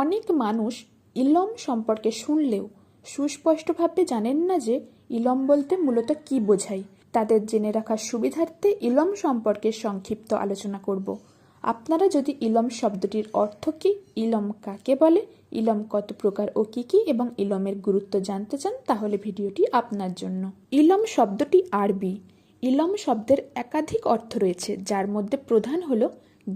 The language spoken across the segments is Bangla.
অনেক মানুষ ইলম সম্পর্কে শুনলেও সুস্পষ্টভাবে জানেন না যে ইলম বলতে মূলত কি বোঝায়। তাদের জেনে রাখার সুবিধার্থে ইলম সম্পর্কে সংক্ষিপ্ত আলোচনা করব। আপনারা যদি ইলম শব্দটির অর্থ কী, ইলম কাকে বলে, ইলম কত প্রকার ও কী কী এবং ইলমের গুরুত্ব জানতে চান, তাহলে ভিডিওটি আপনার জন্য। ইলম শব্দটি আরবি। ইলম শব্দের একাধিক অর্থ রয়েছে, যার মধ্যে প্রধান হল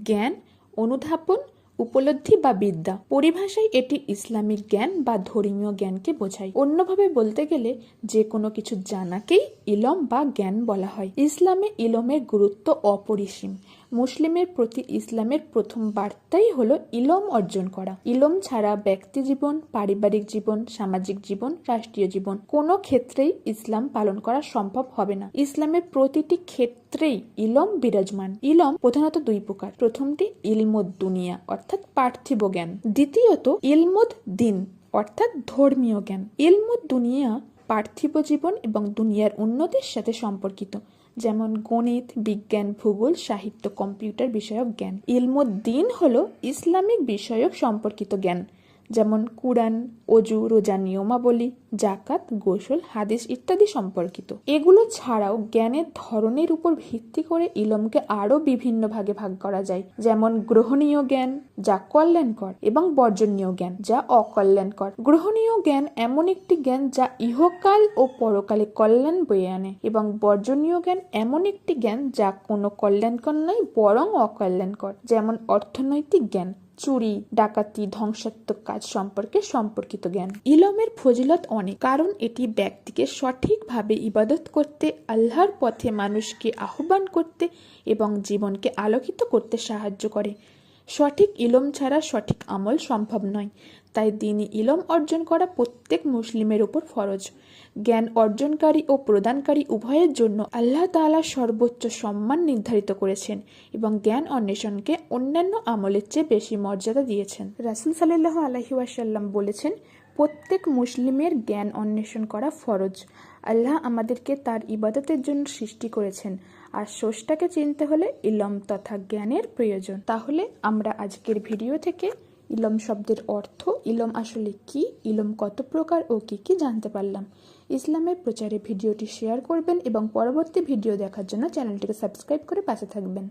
জ্ঞান, অনুধাবন উপলব্ধি বা বিদ্যা। পরিভাষায় এটি ইসলামিক জ্ঞান বা ধর্মীয় জ্ঞানকে বোঝায়। অন্যভাবে বলতে গেলে যে কোনো কিছু জানাকেই ইলম বা জ্ঞান বলা হয়। ইসলামে ইলমের গুরুত্ব অপরিসীম। মুসলিমের প্রতি ইসলামের প্রথম বার্তাই হলো ইলম অর্জন করা। ইলম ছাড়া ব্যক্তি জীবন, পারিবারিক জীবন, সামাজিক জীবন, রাষ্ট্রীয় জীবন, কোনো ক্ষেত্রেই ইসলাম পালন করা সম্ভব হবে না। ইসলামের প্রতিটি ক্ষেত্রেই ইলম বিরাজমান। ইলম প্রধানত দুই প্রকার। প্রথমটি ইলমদ দুনিয়া অর্থাৎ পার্থিব জ্ঞান। দ্বিতীয়ত ইলমদ দিন অর্থাৎ ধর্মীয় জ্ঞান। ইলমুদ দুনিয়া পার্থিব জীবন এবং দুনিয়ার উন্নতির সাথে সম্পর্কিত। যেমন গণিত বিজ্ঞান ভূগোল সাহিত্য কম্পিউটার বিষয়ক জ্ঞান। ইলমুদ্দিন হল ইসলামিক বিষয়ক সম্পর্কিত জ্ঞান। যেমন কুরআন, অজু, রোজা নিয়মাবলী জাকাত গোসল, হাদিস ইত্যাদি সম্পর্কিত। এগুলো ছাড়াও জ্ঞানের ধরনের উপর ভিত্তি করে ইলমকে আরও বিভিন্ন ভাগে ভাগ করা যায়। যেমন গ্রহণীয় জ্ঞান, যা কল্যাণকর, এবং বর্জনীয় জ্ঞান, যা অকল্যাণকর। গ্রহণীয় জ্ঞান এমন একটি জ্ঞান যা ইহকাল ও পরকালে কল্যাণ বয়ে আনে, এবং বর্জনীয় জ্ঞান এমন একটি জ্ঞান যা কোনো কল্যাণকর নয়, বরং অকল্যাণকর। যেমন অর্থনৈতিক জ্ঞান চুরি, ডাকাতি, ধ্বংসাত্মক কাজ সম্পর্কে সম্পর্কিত জ্ঞান। ইলমের ফজিলত অনেক, কারণ এটি ব্যক্তিকে সঠিকভাবে ইবাদত করতে, আল্লাহর পথে মানুষকে আহ্বান করতে এবং জীবনকে আলোকিত করতে সাহায্য করে। সঠিক ইলম ছাড়া সঠিক আমল সম্ভব নয়। তাই দিনই ইলম অর্জন করা প্রত্যেক মুসলিমের উপর ফরজ। জ্ঞান অর্জনকারী ও প্রদানকারী উভয়ের জন্য আল্লাহ তাআলা সর্বোচ্চ সম্মান নির্ধারিত করেছেন এবং জ্ঞান অন্বেষণকে অন্যান্য আমলের চেয়ে বেশি মর্যাদা দিয়েছেন। রাসুল সাল্লাহ আলহি ওয়াসাল্লাম বলেছেন, প্রত্যেক মুসলিমের জ্ঞান অন্বেষণ করা ফরজ। আল্লাহ আমাদেরকে তার ইবাদতের জন্য সৃষ্টি করেছেন। আর স্রষ্টাকে চিনতে হলে ইলম তথা জ্ঞানের প্রয়োজন। তাহলে আমরা আজকের ভিডিও থেকে ইলম শব্দের অর্থ, ইলম আসলে কি, ইলম কত প্রকার ও কি কি জানতে পারলাম। ইসলামের প্রচারে ভিডিওটি শেয়ার করবেন এবং পরবর্তী ভিডিও দেখার জন্য চ্যানেলটিকে সাবস্ক্রাইব করে পাশে থাকবেন।